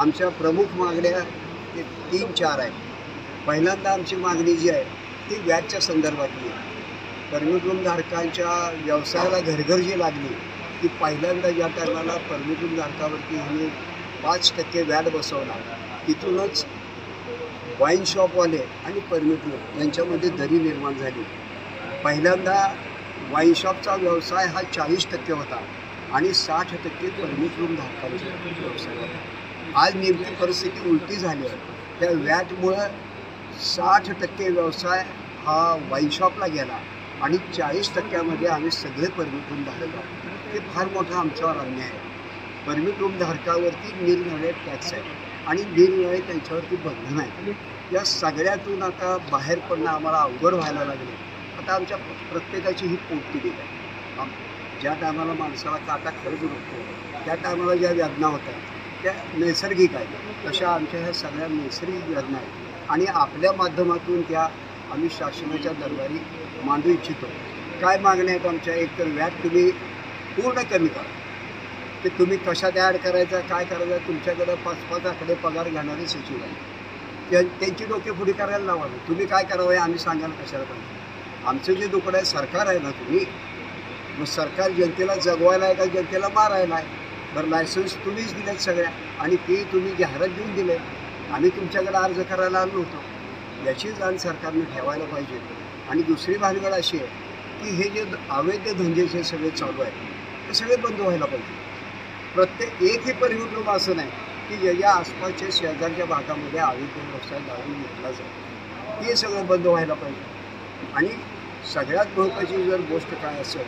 आमच्या प्रमुख मागण्या ते तीन चार आहेत. पहिल्यांदा आमची मागणी जी आहे ती व्याजच्या संदर्भातली आहे परमिट व्यवसायाला घरघर जी लागली ती पहिल्यांदा ज्या टायमाला परमिट धारकावरती ह्यांनी पाच टक्के व्याज बसवला तिथूनच वाईन शॉपवाले आणि परमिट रूम यांच्यामध्ये दरी निर्माण झाली. पहिल्यांदा वाईन शॉपचा व्यवसाय हा चाळीस टक्के होता आणि साठ टक्के परमिट रूम व्यवसाय होता आज नेमकी परिस्थिती उलटी झाली आहे. त्या व्याजमुळं साठ टक्के व्यवसाय हा वाईन शॉपला गेला आणि चाळीस टक्क्यामध्ये आम्ही सगळे परमिट धारक आहोत. हे फार मोठा आमच्यावर अन्याय आहे. परमिट धारकावरती निरनिराळे टॅक्स आहे. आणि निरनिराळे त्यांच्यावरती बंधन आहे. या सगळ्यातून आता बाहेर पडणं आम्हाला अवघड व्हायला लागले आता आमच्या प्रत्येकाची ही पोटतिडी आहे. आम- ज्या टायमाला माणसाला काटा खरंच उरतो त्या टायमाला ज्या वेदना होतात त्या नैसर्गिक आहेत. तशा आमच्या ह्या सगळ्या नैसर्गिक वेदना आहेत. आणि आपल्या माध्यमातून त्या आम्ही शासनाच्या दरबारी मांडू इच्छितो. काय मागण्या आहेत आमच्या? एक तर व्याज तुम्ही पूर्ण कमी करा. ते तुम्ही कशात ॲड करायचा काय करायचं तुमच्याकडं पाच पाच आकडे पगार घेणारे सचिव आहेत. त्या- त्यांची पुढे करायला लावावे तुम्ही काय करावं आम्ही सांगाल कशाला पाहिजे? आमचं जे दुकडं आहे सरकार आहे ना तुम्ही. मग सरकार जनतेला जगवायला आहे का? जनतेला मारायला आहे. बरं लायसन्स तुम्हीच दिलेत सगळ्या. आणि ते तुम्ही जाहिरात देऊन दिले आम्ही तुमच्याकडे अर्ज करायला आलो होतो. याची जाण सरकारने ठेवायला पाहिजे. आणि दुसरी भानगड अशी आहे की हे जे अवैध धंदे जे सगळे चालू आहेत ते सगळे बंद व्हायला पाहिजे. प्रत्येक एकही परिवर्तन असं नाही की ज्याच्या आसपासच्या शेजारच्या भागामध्ये अवैध व्यवसाय जाणून घेतला जातो ते सगळं बंद व्हायला पाहिजे. आणि सगळ्यात महत्त्वाची जर गोष्ट काय असेल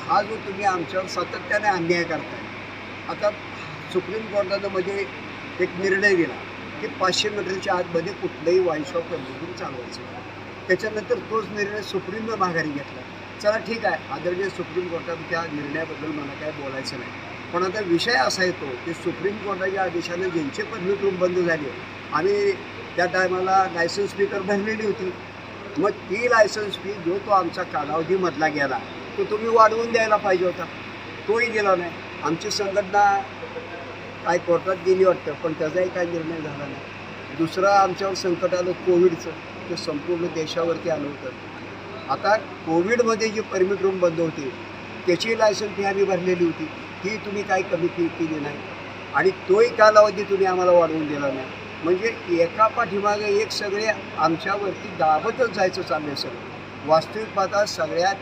हा जो तुम्ही आमच्यावर सातत्याने अन्याय करताय आता सुप्रीम कोर्टानं मध्ये एक निर्णय दिला की पाचशे मीटरच्या आतमध्ये कुठलंही वाईन शॉप कंटिन्यू चालवायचं त्याच्यानंतर तोच निर्णय सुप्रीमनं माघारी घेतला. चला ठीक आहे आदरणीय सुप्रीम कोर्टात त्या निर्णयाबद्दल मला काय बोलायचं नाही. पण आता विषय असा येतो की सुप्रीम कोर्टाच्या आदेशाने ज्यांचे परमिट रूम बंद झाले आम्ही त्या टायमाला लायसन्स फी तर भरलेली होती. मग ती लायसन्स फी जो तो आमचा कालावधीमधला गेला तो तुम्ही वाढवून द्यायला पाहिजे होता. तोही गेला नाही. आमची संघटना काय कोर्टात गेली वाटतं पण त्याचाही काय निर्णय झाला नाही. दुसरं आमच्यावर संकट आलं कोविडचं ते संपूर्ण देशावरती आलं होतं. आता कोविडमध्ये जी परमिट रूम बंद होती त्याची लायसन्स फी आम्ही भरलेली होती ती तुम्ही काही कमी फी केली नाही. आणि तोही कालावधी तुम्ही आम्हाला वाढवून दिला नाही. म्हणजे एका पाठीमागे एक सगळे आमच्यावरती दाबतच जायचं चाललं सगळं. वास्तविक पाहता सगळ्यात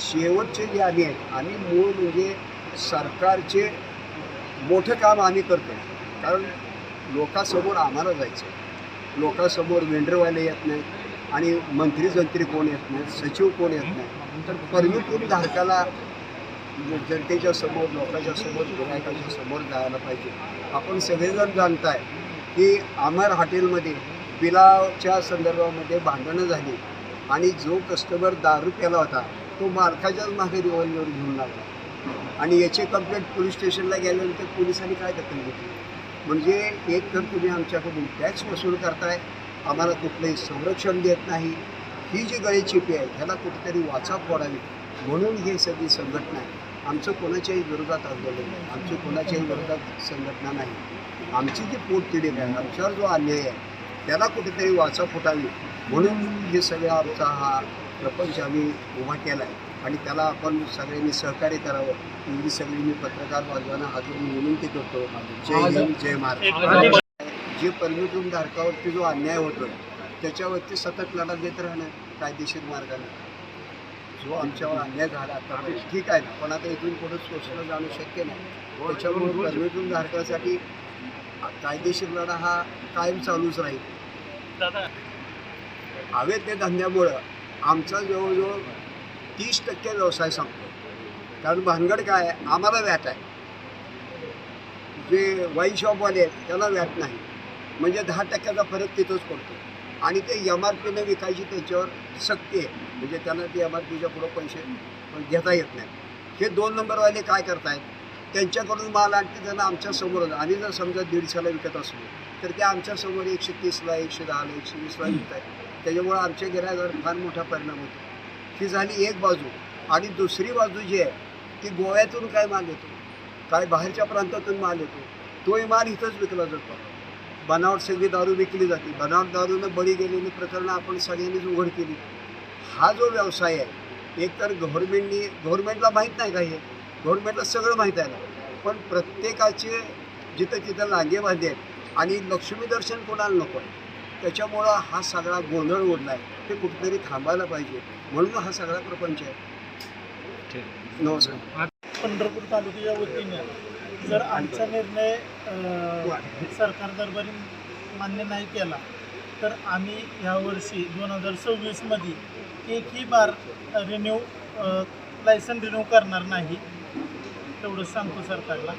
शेवटचे जे आम्ही आहेत आम्ही मूळ म्हणजे सरकारचे मोठं काम आम्ही करतो. कारण लोकांसमोर आम्हाला जायचं लोकांसमोर वेंडरवाले येत नाहीत आणि मंत्री जंत्री कोण येत नाहीत सचिव कोण येत नाही तर परमिटून धारकाला जनतेच्या समोर लोकांच्या समोर गिरायकाच्या समोर जायला पाहिजे. आपण सगळेजण जाणताय की अमर हॉटेलमध्ये बिलाच्या संदर्भामध्ये भांडणं झाली आणि जो कस्टमर दारू केला होता तो मालकाच्याच मागे रिव्हॉल्वर घेऊन लागला. आणि याची कंप्लेंट पोलीस स्टेशनला गेल्यानंतर पोलिसांनी काय दखल घेतली? म्हणजे एक तर तुम्ही आमच्याकडून टॅक्स वसूल करताय आम्हाला कुठलंही संरक्षण देत नाही. ही जी गळेचिपी आहे ह्याला कुठेतरी वाचा फोडावी. म्हणून ही सगळी संघटना आहे. आमचं कोणाच्याही विरोधात आंदोलन नाही. आमची कोणाच्याही विरोधात संघटना नाही. आमची जी पोटतिडीक आहे आमच्यावर जो अन्याय आहे त्याला कुठेतरी वाचा फुटावी म्हणून हे सगळं आमचा हा प्रपंच आम्ही उभा केला आहे आणि त्याला आपण सगळ्यांनी सहकार्य करावं. एवढी सगळी मी पत्रकार बांधवांना जोडून विनंती करतो. जय हिंद जय महाराष्ट्र. जे परमिट रूम धारकावरती जो अन्याय होतो त्याच्यावरती सतत लढा देत राहणं कायदेशीर मार्गाने. जो आमच्यावर अन्याय झाला तर ठीक आहे ना. पण आता इथून पुढे सोसलं जाणं शक्य नाही. त्याच्यामुळे परमिट रूम धारकासाठी कायदेशीर लढा हा कायम चालूच राहील. अवैध धंद्यामुळं आमचा जवळजवळ तीस टक्के व्यवसाय संपतो. कारण भानगड काय आहे? आम्हाला व्याट आहे. जे वाईन शॉपवाले आहेत त्याला व्याट नाही. म्हणजे दहा टक्क्याचा फरक तिथंच पडतो. आणि ते एम आर पीनं विकायची त्याच्यावर सक्ती आहे. म्हणजे त्यांना ते एम आर पीच्या पुढं पैसे घेता येत नाही हे दोन नंबरवाले काय करतायत? त्यांच्याकडून माल आणते त्यांना आमच्यासमोर आम्ही जर समजा दीडशेला विकत असलो तर ते आमच्यासमोर एकशे तीसला एकशे दहाला एकशे वीसला विकत आहेत त्याच्यामुळं आमच्या गिरायकावर फार मोठा परिणाम होतो. ही झाली एक बाजू आणि दुसरी बाजू जी आहे ती गोव्यातून काय माल येतो? काय बाहेरच्या प्रांतातून माल येतो? तोही माल इथंच विकला जातो. बनावट सगळी दारू विकली जाते. बनावट दारूनं बळी गेलेली प्रकरणं आपण सगळ्यांनीच उघड केली. हा जो व्यवसाय आहे एक तर गव्हर्नमेंटनी गव्हर्नमेंटला माहीत नाही काही. गव्हर्नमेंटला सगळं माहीत आहे ना. पण प्रत्येकाचे जिथं तिथं लांगेबांधे आहेत आणि लक्ष्मी दर्शन कोणाला नको आहे? त्याच्यामुळं हा सगळा गोंधळ उडला आहे ते कुठेतरी थांबायला पाहिजे. म्हणून हा सगळा प्रपंच आहे. नमस्कार. पंढरपूर तालुक्याच्या वतीने जर आमचा निर्णय सरकार दरबारी मान्य नाही केला तर आम्ही यावर्षी दोन हजार सव्वीसमध्ये एकही बार रिन्यू लायसन रिन्यू करणार नाही. तेवढंच सांगतो सरकारला.